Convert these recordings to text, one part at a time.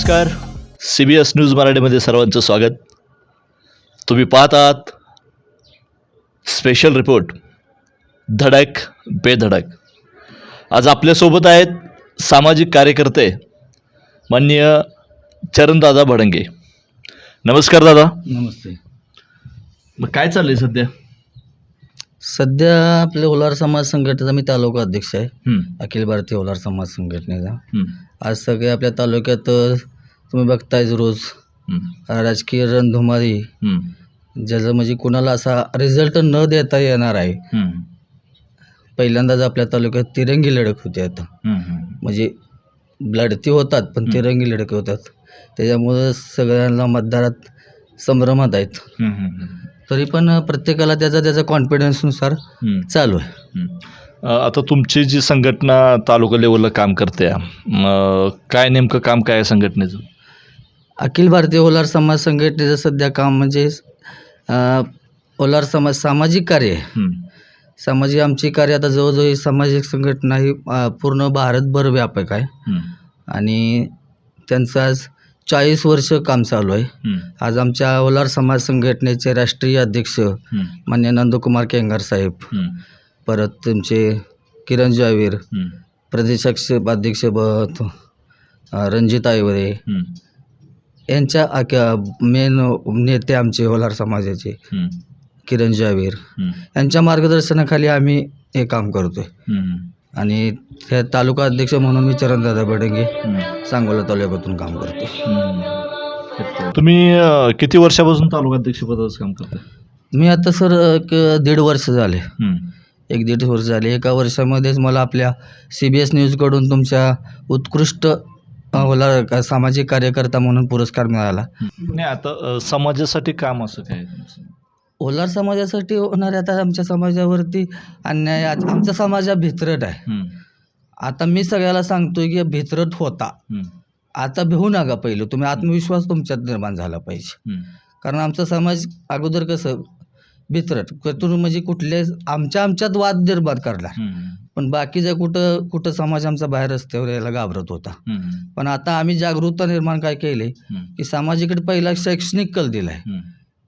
नमस्कार. C B S news मराठीमध्ये सर्वांचं स्वागत. तुम्ही पाहत आहात स्पेशल रिपोर्ट धडक बेधडक. आज आपल्यासोबत आहेत सामाजिक कार्यकर्ते माननीय चरणदादा भडंगे. नमस्कार दादा. नमस्ते. मग काय चाललंय सध्या? सध्या आपले ओलार समाज संघटनेचा मी तालुका अध्यक्ष आहे. अखिल भारतीय ओलार समाज संघटनेचा. हं, आज सगळे आपल्या तालुक्यात तुम्ही बघतायच रोज. राजकीय रणधुमारी ज्याचं म्हणजे कुणाला असा रिझल्ट न देता येणार आहे. हं, पहिल्यांदाच आपल्या तालुक्यात तिरंगी लढत होती आता. म्हणजे लढती होतात पण तिरंगी लढती होतात. त्याच्यामुळं सगळ्यांना मतदारात संभ्रमात आहेत. तरी पण प्रत्येकाला त्याचा त्याचा कॉन्फिडन्सनुसार. चालू आहे. आता तुमची जी संघटना तालुका लेवलला काम करते काय नेमकं काम काय आहे संघटनेचं? अखिल भारतीय ओलार समाज संघटनेचं सध्या काम म्हणजे ओलार समाज सामाजिक कार्य आहे. सामाजिक आमची कार्य आता जवळजवळ ही सामाजिक संघटना ही पूर्ण भारतभर व्यापक आहे. आणि त्यांचं आज चाळीस वर्ष काम चालू आहे. आज आमच्या ओलार समाज संघटनेचे राष्ट्रीय अध्यक्ष मान्य नंदकुमार केंगार साहेब. परत तुमचे किरण जावीर. प्रदेशाक्ष अध्यक्ष रणजित आयवरे. यांच्या मेन नेते आमचे ओलार समाजाचे किरण जावीर. यांच्या मार्गदर्शनाखाली आम्ही हे काम करतोय. आणि त्या तालुका अध्यक्ष म्हणून मी चरणदादा बडंगे सांगोला तालुक्यातून काम करतो. तुम्ही अ, किती वर्षापासून तालुका अध्यक्षपदाचं काम करता? मी आता सर एक दीड वर्ष झाले. एक दीड वर्ष झाले. एका वर्षामध्येच मला आपल्या सी बी एस न्यूजकडून तुमच्या उत्कृष्ट अ, ओला का- सामाजिक कार्यकर्ता म्हणून पुरस्कार मिळाला. नाही आता अ, समाजासाठी काम असं काय? तुमचं? ओलार समाजासाठी होणारे आता आमच्या समाजावरती अन्याय आज- आमचा समाज हा भित्रट आहे आता मी सगळ्याला सांगतोय की भित्रट होता. आता भिवू नका पहिलं. तुम्ही आत्मविश्वास तुमच्यात निर्माण झाला पाहिजे. कारण आमचा समाज अगोदर कसं भित्रट त्यातून म्हणजे कुठले आमच्या आमच्यात वाद निर्माण करणार. हं, पण बाकीच्या कुठं कुठं समाज आमचा बाहेर रस्त्यावर यायला घाबरत होता. पण आता आम्ही जागरूकता निर्माण काय केले की समाजाकडे पहिला शैक्षणिक कल दिला आहे हं,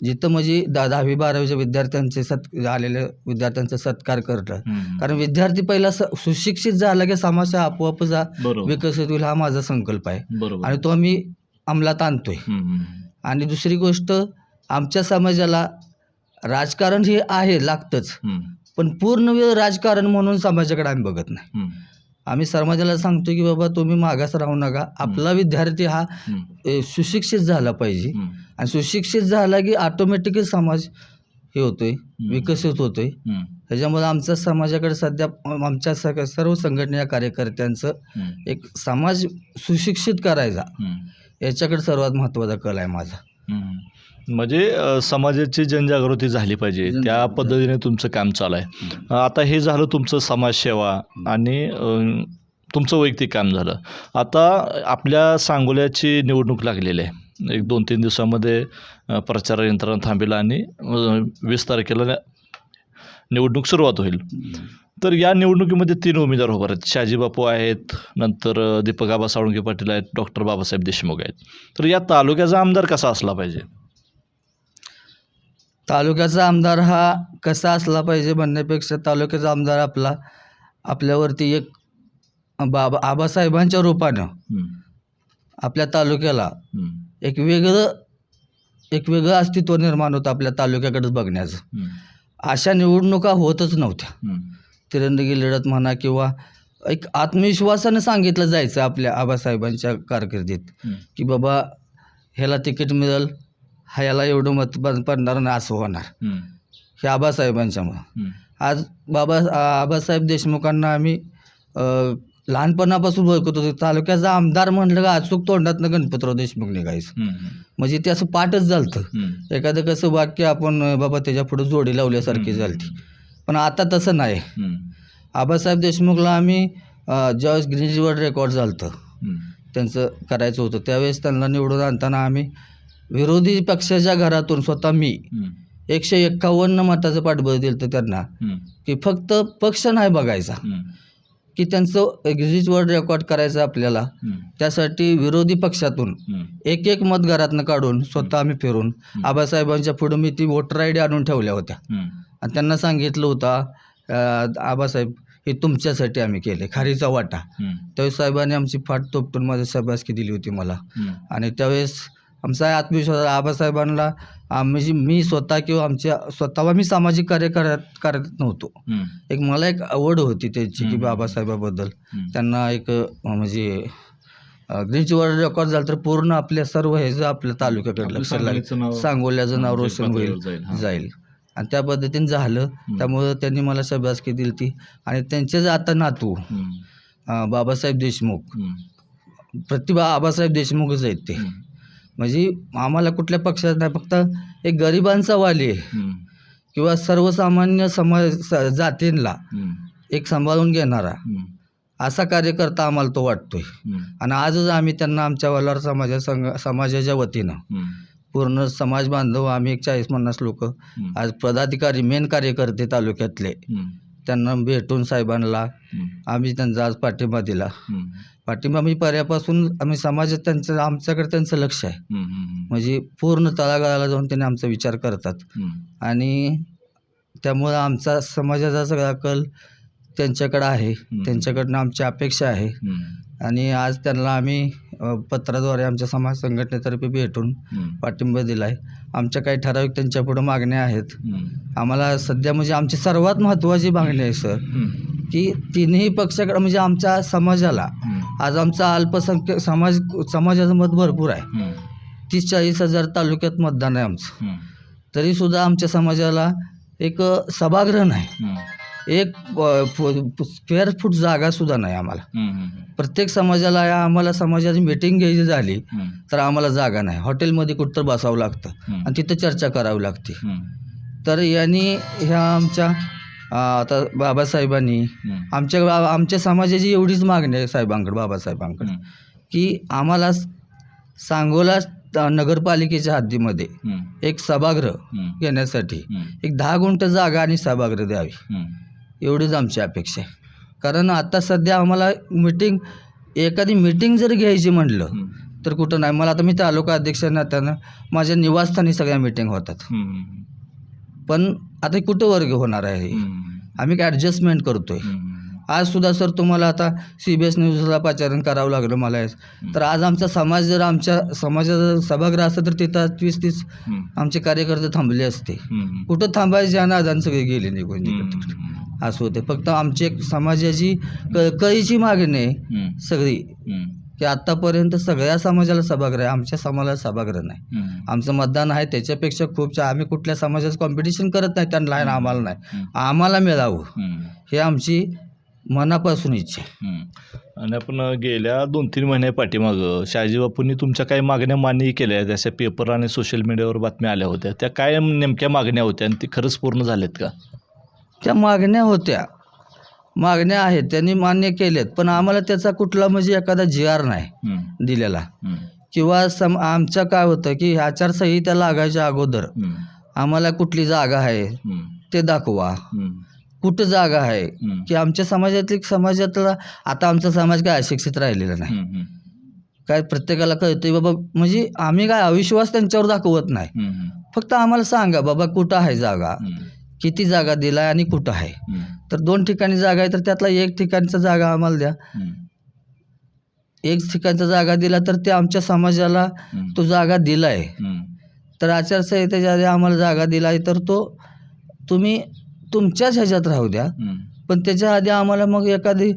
जिथं म्हणजे दहा दहावी बारावीच्या विद्यार्थ्यांचे सत् आलेल्या विद्यार्थ्यांचा सत्कार करतं हं. कारण विद्यार्थी पहिला स सुशिक्षित झाला की समाज हा आपोआप जा बरोबर. विकसित होईल हा माझा संकल्प आहे. बरोबर. आणि तो आम्ही अंमलात आणतोय. आणि दुसरी गोष्ट आमच्या समाजाला राजकारण हे आहे लागतंच. पण पूर्ण वेळ राजकारण म्हणून समाजाकडे आम्ही बघत नाही. आम्ही समाजाला सांगतो की बाबा तुम्ही मागास राहू नका. आपला विद्यार्थी हा ए, सुशिक्षित झाला पाहिजे. आणि सुशिक्षित झाला की ऑटोमॅटिकली समाज हे होतोय विकसित होतोय. त्याच्यामुळे आमच्या समाजाकडे सध्या आमच्या सग सर्व संघटनेच्या कार्यकर्त्यांचं एक समाज सुशिक्षित करायचा. याच्याकडे सर्वात महत्त्वाचा कल आहे माझा. म्हणजे समाजाची जनजागृती झाली पाहिजे. त्या. पद्धतीने तुमचं काम चालू आहे. आता हे झालं तुमचं समाजसेवा आणि तुमचं वैयक्तिक काम झालं. आता आपल्या सांगोल्याची निवडणूक लागलेली आहे. एक दोन तीन दिवसामध्ये प्रचार यंत्रणा थांबेल आणि वीस तारखेला निवडणूक सुरुवात होईल. तर या निवडणुकीमध्ये तीन उमेदवार उभे आहेत. शहाजी बापू आहेत नंतर दीपक आबा साळुंके पाटील आहेत डॉक्टर बाबासाहेब देशमुख आहेत. तर या तालुक्याचा आमदार कसा असला पाहिजे? तालुक्याचा आमदार हा कसा असला पाहिजे म्हणण्यापेक्षा तालुक्याचा आमदार आपला आपल्यावरती एक बाबा आबासाहेबांच्या रूपानं आपल्या तालुक्याला एक वेगळं एक वेगळं अस्तित्व निर्माण होतं आपल्या तालुक्याकडेच बघण्याचं. अशा निवडणुका होतच नव्हत्या. तिरंदागी लढत म्हणा किंवा एक आत्मविश्वासानं सांगितलं जायचं आपल्या आबासाहेबांच्या कारकिर्दीत की बाबा ह्याला तिकीट मिळेल हा याला एवढं मत प- पडणार नाही असं होणार. हं, हे आबासाहेबांच्यामुळं. हं, आज बाबा आ- आबासाहेब देशमुखांना आम्ही अ, लहानपणापासून ओळखत होतो. तालुक्याचा आमदार म्हणलं का अचूक तोंडातनं गणपतराव देशमुख निघायचं. म्हणजे ते असं पाठच झालतं. एखादं कसं वाक्य आपण अ, बाबा त्याच्या पुढे जोडी लावल्यासारखी झालती. पण आता तसं नाही. आबासाहेब देशमुखला आम्ही अ, ज्यावेळेस ग्रीन रिव्हर रेकॉर्ड झालं होतं त्यांचं करायचं होतं त्यावेळेस त्यांना निवडून आणताना आम्ही विरोधी पक्षाच्या घरातून स्वतः मी एकशे एक्कावन्न मताचं पाठबळ दिलं होतं त्यांना की फक्त पक्ष नाही बघायचा की त्यांचं एक्झिटवर रेकॉर्ड करायचं आपल्याला. त्यासाठी विरोधी पक्षातून. एक एक मत घरातनं काढून स्वतः आम्ही फिरून आबासाहेबांच्या पुढं मी ती वोटर आय डी आणून ठेवल्या होत्या. आणि त्यांना सांगितलं होतं आबासाहेब हे तुमच्यासाठी आम्ही केले खारीचा वाटा. त्यावेळेस साहेबांनी आमची फाट तोपटून माझी शाबासकी दिली होती मला. आणि त्यावेळेस आमचा आत्मविश्वास आबासाहेबांना आम्ही मी स्वतः किंवा आमच्या स्वतः मी सामाजिक कार्य करत करत नव्हतो. एक मला एक आवड होती त्याची की. बाबासाहेबाबद्दल. त्यांना एक म्हणजे ग्रीचवर रेकॉर्ड झालं तर पूर्ण आपल्या सर्व ह्याचं आपल्या तालुक्याकडे आपलं लक्ष सांगलीचं नाव- लागेल सांगोल्याचं नाव हा, रोशन होईल जाईल, हा. आणि त्या पद्धतीने झालं त्यामुळं त्यांनी मला शाबासकी दिली ती आणि त्यांचेच आता नातू बाबासाहेब देशमुख. प्रतिभा आबासाहेब देशमुखच आहेत ते. म्हणजे आम्हाला कुठल्या पक्षात नाही फक्त एक गरिबांचा वाली. किंवा सर्वसामान्य समाज जातींना. एक सांभाळून घेणारा. असा कार्यकर्ता आम्हाला तो वाटतोय. आणि आजच आम्ही त्यांना आमच्या वल्हार समाजा संघ समाजाच्या वतीनं. पूर्ण समाज बांधव आम्ही एक चाळीस पन्नास लोक. आज पदाधिकारी मेन कार्यकर्ते तालुक्यातले. त्यांना भेटून साहेबांना. आम्ही त्यांचा आज पाठिंबा दिला. पाठिंबा म्हणजे पर्यापासून आम्ही समाजात त्यांचं आमच्याकडे त्यांचं लक्ष आहे. म्हणजे पूर्ण तळागाळाला जाऊन त्यांनी आमचा विचार करतात. आणि त्यामुळं आमचा समाजाचा सगळा कल त्यांच्याकडं आहे त्यांच्याकडनं आमची अपेक्षा आहे. आणि आज त्यांना आम्ही पत्राद्वारे आमच्या समाज संघटनेतर्फे भेटून. पाठिंबा दिला आहे आमच्या काही ठराविक त्यांच्या पुढं मागण्या आहेत. आम्हाला सध्या म्हणजे आमची सर्वात महत्त्वाची मागणी आहे सर. की तिन्ही पक्षाकडे म्हणजे आमच्या समाजाला. आज आमचा अल्पसंख्याक समाज समाजाचं मत भरपूर आहे. तीस चाळीस हजार तालुक्यात मतदान आहे आमचं. तरीसुद्धा आमच्या समाजाला एक सभागृह नाही. एक स्क्वेअर फूट जागासुद्धा नाही आम्हाला. प्रत्येक समाजाला या आम्हाला समाजाची मीटिंग घ्यायची झाली. तर आम्हाला जागा नाही हॉटेलमध्ये कुठं बसावं लागतं. आणि तिथं चर्चा करावी लागते. तर यांनी ह्या आमच्या आता बाबासाहेबांनी. आमच्या बा- आमच्या समाजाची एवढीच मागणी आहे साहेबांकडे बाबासाहेबांकडे. की आम्हाला स- सांगोला त- नगरपालिकेच्या हद्दीमध्ये. एक सभागृह. घेण्यासाठी. एक दहा गुंठ जागा आणि सभागृह द्यावी. एवढीच आमची अपेक्षा आहे कारण आता सध्या आम्हाला मिटिंग एखादी मिटिंग जर घ्यायची म्हटलं. तर कुठं नाही मला आता मी तालुका अध्यक्ष नात्यानं माझ्या निवासस्थानी सगळ्या मिटिंग होतात. पण आता कुठं वर्ग होणार आहे. आम्ही काय ॲडजस्टमेंट करतोय. आज सुद्धा सर तुम्हाला आता सी बी एस न्यूजला पाचारण करावं लागलं मला तर आज आमचा समाज जर आमच्या समाजाचा सभागृह असतं तर तिथं तीस हम्म. आमचे कार्यकर्ते थांबले असते. कुठं थांबायचे आणि आदान सगळे गेले निघून. असं होते फक्त आमची एक समाजाची क कळीची मागणी आहे. सगळी. की आत्तापर्यंत सगळ्या समाजाला सभागृह आहे. आमच्या समाजाला सभागृह नाही. आमचं मतदान आहे त्याच्यापेक्षा खूप आम्ही कुठल्या समाजाचं कॉम्पिटिशन करत नाही त्यांना आणि आम्हाला नाही. आम्हाला मिळावं. हे आमची मनापासून इच्छा. आणि आपण गेल्या दोन तीन महिन्या पाठीमागं शहाजी बापूंनी तुमच्या काही मागण्या मान्य केल्या. आहेत अशा पेपर आणि सोशल मीडियावर बातम्या आल्या होत्या. त्या काय नेमक्या मागण्या होत्या आणि ती खरंच पूर्ण झाल्यात का? त्या मागण्या होत्या. मागण्या आहेत त्यांनी मान्य केल्यात पण आम्हाला त्याचा कुठला म्हणजे एखादा जी आर नाही. दिलेला. किंवा सम आमचं काय होतं की आचारसंहिता लागायच्या अगोदर. आम्हाला कुठली जागा आहे. ते दाखवा. कुठं जागा आहे. की आमच्या समाजातली समाजातला आता आमचा समाज काय अशिक्षित राहिलेला नाही. काय प्रत्येकाला कळतंय बाबा म्हणजे आम्ही काय अविश्वास त्यांच्यावर दाखवत नाही. फक्त आम्हाला सांगा बाबा कुठं आहे जागा. किती जागा दिलाय आणि कुठं आहे. तर दोन ठिकाणी जागा आहे तर त्यातला एक ठिकाणचा जागा आम्हाला द्या. एक ठिकाणचा जागा दिला तर ते आमच्या समाजाला. तो जागा दिलाय हम्म. तर आचारसंहितेच्या आधी आम्हाला जागा दिलाय तर तो तुम्ही तुमच्याच ह्याच्यात राहू द्या. पण त्याच्या आधी आम्हाला मग एखादी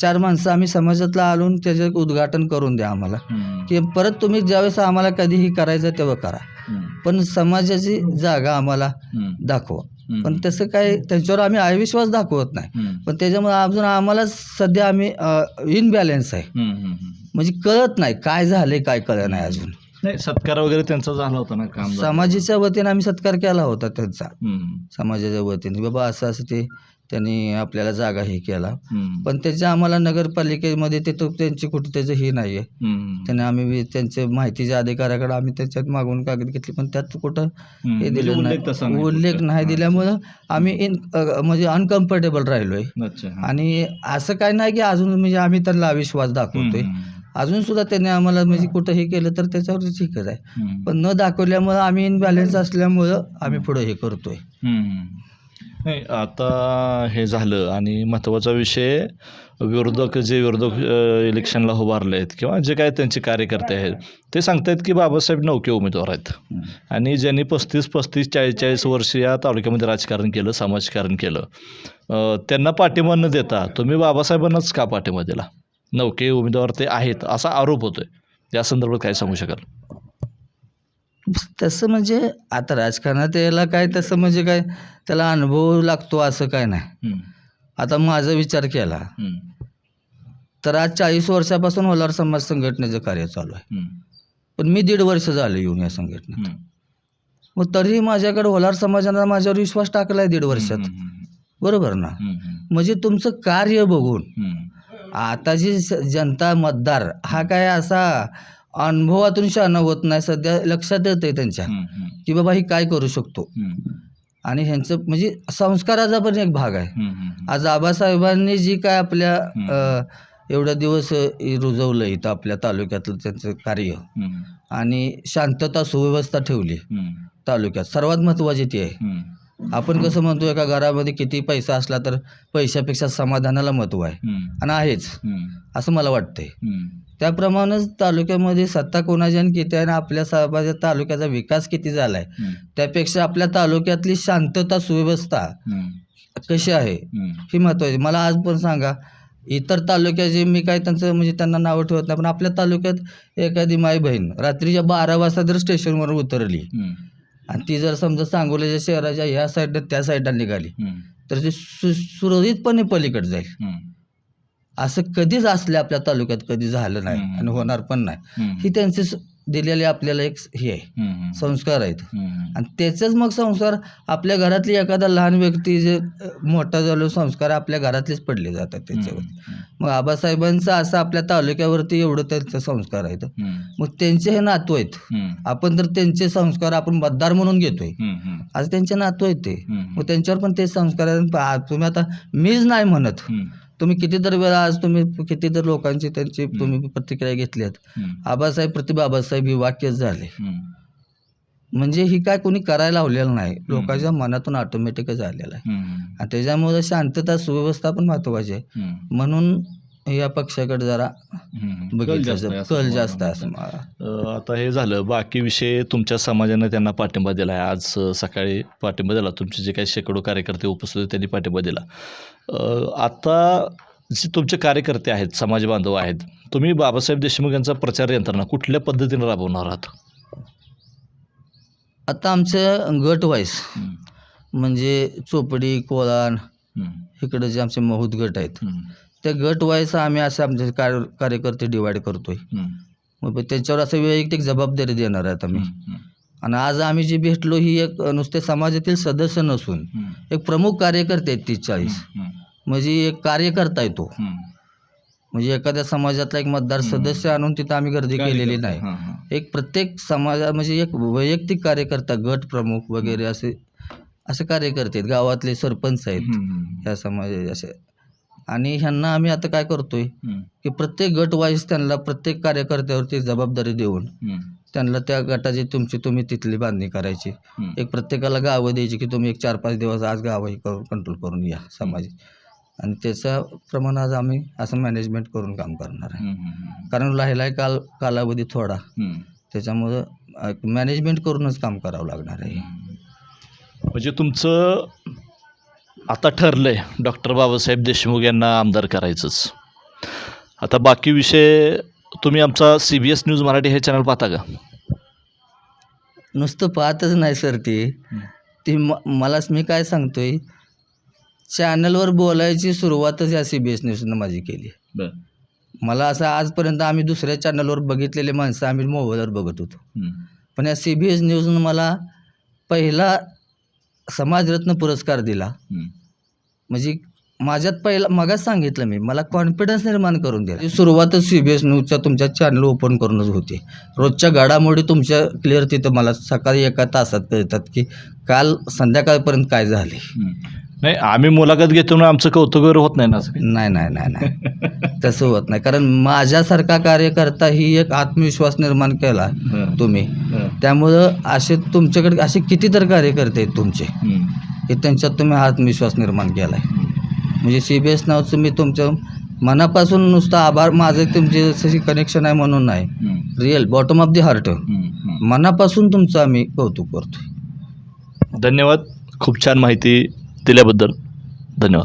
चार माणसं आम्ही समाजातला आणून त्याचं उद्घाटन करून द्या आम्हाला. की परत तुम्ही ज्यावेळेस आम्हाला कधीही करायचं तेव्हा करा. पण समाजाची जागा आम्हाला. दाखवा. पण तसं काय त्यांच्यावर आम्ही अविश्वास दाखवत नाही. पण त्याच्यामुळे अजून आम्हाला सध्या आम्ही इनबॅलेन्स आहे. म्हणजे कळत नाही काय झालंय काय कळत नाही अजून नाही सत्कार वगैरे त्यांचा झाला होता ना काम. समाजाच्या वतीने आम्ही सत्कार केला होता त्यांचा. समाजाच्या वतीने बाबा असं असं ते त्यांनी आपल्याला जागा हे केला. पण त्याच्या आम्हाला नगरपालिकेमध्ये ते तो त्यांची कुठे त्याचं हे नाही आहे. त्याने आम्ही त्यांचे माहितीच्या अधिकाऱ्याकडे आम्ही त्याच्यात मागून कागद घेतली पण त्यात कुठं. हे म्हणजे दिलं तसा नाही उल्लेख. नाही. दिल्यामुळं आम्ही इन म्हणजे अनकम्फर्टेबल राहिलोय. आणि असं काय नाही की अजून म्हणजे आम्ही त्यांना अविश्वास दाखवतोय. अजून सुद्धा त्यांनी आम्हाला म्हणजे कुठं हे केलं तर त्याच्यावर ठीकच आहे. पण न दाखवल्यामुळं आम्ही इनबॅलेन्स असल्यामुळं आम्ही पुढे हे करतोय. नाही आता हे झालं आणि महत्त्वाचा विषय विरोधक जे विरोधक इलेक्शनला उभारले आहेत किंवा जे काय त्यांचे कार्यकर्ते आहेत ते सांगतायत की बाबासाहेब नौके उमेदवार आहेत. आणि ज्यांनी पस्तीस पस्तीस चाळीस चाळीस वर्ष या तालुक्यामध्ये राजकारण केलं समाजकारण केलं त्यांना पाठिंबा न देता तुम्ही बाबासाहेबांनाच का पाठिंबा दिला? नौके उमेदवार ते आहेत असा आरोप होतोय. त्या संदर्भात काय सांगू शकाल? तसं म्हणजे आता राजकारणात यायला काय तसं म्हणजे काय त्याला अनुभव लागतो असं काय नाही. आता माझा विचार केला. तर आज चाळीस वर्षापासून होलार समाज संघटनेचं कार्य चालू आहे. पण मी दीड वर्ष झालं येऊन या संघटनेत. मग तरीही माझ्याकडे होलार समाजानं माझ्यावर विश्वास टाकला आहे दीड वर्षात. बरोबर ना. म्हणजे तुमचं कार्य बघून. आताची स- जनता मतदार हा काय असा अनुभवातून शहाणा होत नाही सध्या लक्षात येत आहे त्यांच्या. की बाबा ही काय करू शकतो. आणि ह्यांचं म्हणजे संस्काराचा पण एक भाग आहे. आज आबासाहेबांनी जी काय आपल्या अ, एवढ्या दिवस रुजवलं इथं आपल्या तालुक्यातलं त्यांचं कार्य. आणि शांतता सुव्यवस्था ठेवली. तालुक्यात सर्वात महत्त्वाची ती आहे. आपण कसं म्हणतो एका घरामध्ये किती पैसा असला तर पैशापेक्षा समाधानाला महत्त्व आहे. आणि आहेच. असं मला वाटतंय. त्याप्रमाणेच तालुक्यामध्ये सत्ता कोणाची आणि किती आहे आणि आपल्या समाजात तालुक्याचा विकास किती झाला आहे. त्यापेक्षा आपल्या तालुक्यातली शांतता सुव्यवस्था. कशी आहे. ही महत्त्वाची मला आज पण सांगा इतर तालुक्याचे मी काय त्यांचं म्हणजे त्यांना नावं ठेवत नाही पण आपल्या तालुक्यात एखादी माई बहीण रात्रीच्या बारा वाजता जर स्टेशनवर उतरली. आणि ती जर समजा सांगोल्याच्या शहराच्या ह्या साईडनं त्या साईडला निघाली. तर ती सु सुरळीतपणे पलीकडे जाईल. असं कधीच असले आपल्या तालुक्यात कधी झालं नाही. आणि होणार पण नाही. ही त्यांचे दिलेले आपल्याला एक हे आहे. संस्कार आहेत. आणि त्याचेच मग संस्कार आपल्या घरातली एखादा लहान व्यक्ती जे मोठा झालो संस्कार आपल्या घरातलेच पडले जातात त्याच्यावर हम्म. मग आबासाहेबांचं असं आपल्या तालुक्यावरती एवढं त्यांचं संस्कार आहेत. मग त्यांचे हे नातू आहेत. आपण तर त्यांचे संस्कार आपण मतदार म्हणून घेतोय. आज त्यांचे नातू आहेत ते. मग त्यांच्यावर पण तेच संस्कार तुम्ही आता मीच नाही म्हणत. तुम्ही कितीतरी वेळा आज तुम्ही कितीतरी लोकांची त्यांची तुम्ही प्रतिक्रिया घेतल्यात. आबासाहेब प्रति बाबासाहेब ही वाक्यच झाले. म्हणजे ही काय कोणी करायला लावलेलं नाही लोकांच्या मनातून ऑटोमॅटिकच आलेलं आहे. आणि त्याच्यामुळे शांतता सुव्यवस्था पण महत्त्वाची आहे. म्हणून या पक्षाकडे जरा. कल बघितलं जास्त आहे. असं कल मला जास्त आहे असं वाटतं. मला अ, आता हे झालं बाकी विषय तुमच्या समाजानं त्यांना पाठिंबा दिला आहे आज अ, सकाळी पाठिंबा दिला तुमचे जे काही शेकडो कार्यकर्ते उपस्थित होते त्यांनी पाठिंबा दिला अ, आता जे तुमचे कार्यकर्ते आहेत समाज बांधव आहेत तुम्ही बाबासाहेब देशमुख यांचा प्रचार यंत्रणा कुठल्या पद्धतीने राबवणार आहात आता आमचं गट वाईस. म्हणजे चोपडी कोळान हम्म. इकडे जे आमचे महूत गट आहेत. त्या गट वाईस आम्ही असे आमचे कार्य कार्यकर्ते डिवाईड करतोय. मग त्यांच्यावर असं वैयक्तिक जबाबदारी देणार आहेत आम्ही. आणि आज आम्ही जी भेटलो ही एक नुसते समाजातील सदस्य नसून. एक प्रमुख कार्यकर्ते आहेत तीस चाळीस. म्हणजे एक कार्यकर्ता आहे तो. म्हणजे एखाद्या समाजातला एक मतदार सदस्य आणून तिथं आम्ही गर्दी केलेली नाही. एक प्रत्येक समाजा म्हणजे एक वैयक्तिक कार्यकर्ता गट प्रमुख वगैरे असे असे कार्यकर्ते आहेत गावातले सरपंच आहेत. ह्या समाजाचे असे आणि ह्यांना आम्ही आता काय करतोय. की प्रत्येक गट वाईज त्यांना प्रत्येक कार्यकर्त्यावरती जबाबदारी देऊन. त्यांना त्या गटाची तुमची तुम्ही तिथली बांधणी करायची. एक प्रत्येकाला गावं द्यायची की तुम्ही एक चार पाच दिवस आज गावं हे करून कंट्रोल करून या समाज आणि त्याच्या प्रमाणे आज आम्ही असं मॅनेजमेंट करून काम करणार आहे. कारण राहिलाय काल कालावधी थोडा. त्याच्यामुळं मॅनेजमेंट करूनच काम करावं लागणार आहे म्हणजे तुमचं आता ठरलंय. डॉक्टर बाबासाहेब देशमुख यांना आमदार करायचंच. आता बाकी विषय तुम्ही आमचा C B S news Marathi हे चॅनल पाहता का? नुसतं पाहतच नाही सर ती. ती म मलाच मी काय सांगतोय चॅनलवर बोलायची सुरुवातच या सी बी एस न्यूजनं माझी केली. बर. मला असं आजपर्यंत आम्ही दुसऱ्या चॅनलवर बघितलेले माणसं आम्ही मोबाईलवर बघत होतो. पण या सी बी एस न्यूजनं मला पहिला समाजरत्न पुरस्कार दिला. म्हणजे माझ्यात पहिला मगाच सांगितलं मी मला कॉन्फिडन्स निर्माण करून दिला. ती सुरुवातच सी बी एस न्यूजच्या तुमच्या चॅनल ओपन करूनच होती. रोजच्या घडामोडी तुमच्या क्लिअर तिथं मला सकाळी एका तासात कळतात की काल संध्याकाळपर्यंत काय झाले. नाही आम्ही मुलाखत घेतो ना आमचं कौतुक होत नाही ना. नाही नाही नाही नाही. तसं होत नाही. कारण माझ्यासारखा कार्यकर्ता ही एक आत्मविश्वास निर्माण केला. तुम्ही. त्यामुळं असे तुमच्याकडे असे कितीतरी कार्यकर्ते आहेत तुमचे हं. की त्यांच्यात तुम्ही आत्मविश्वास निर्माण केला आहे म्हणजे सी बी एस नावचं मी तुमच्या मनापासून नुसतं आभार माझं तुमचे कनेक्शन आहे म्हणून नाही. Real bottom of the heart. मनापासून तुमचं आम्ही कौतुक करतो धन्यवाद खूप छान माहिती दिल्याबद्दल धन्यवाद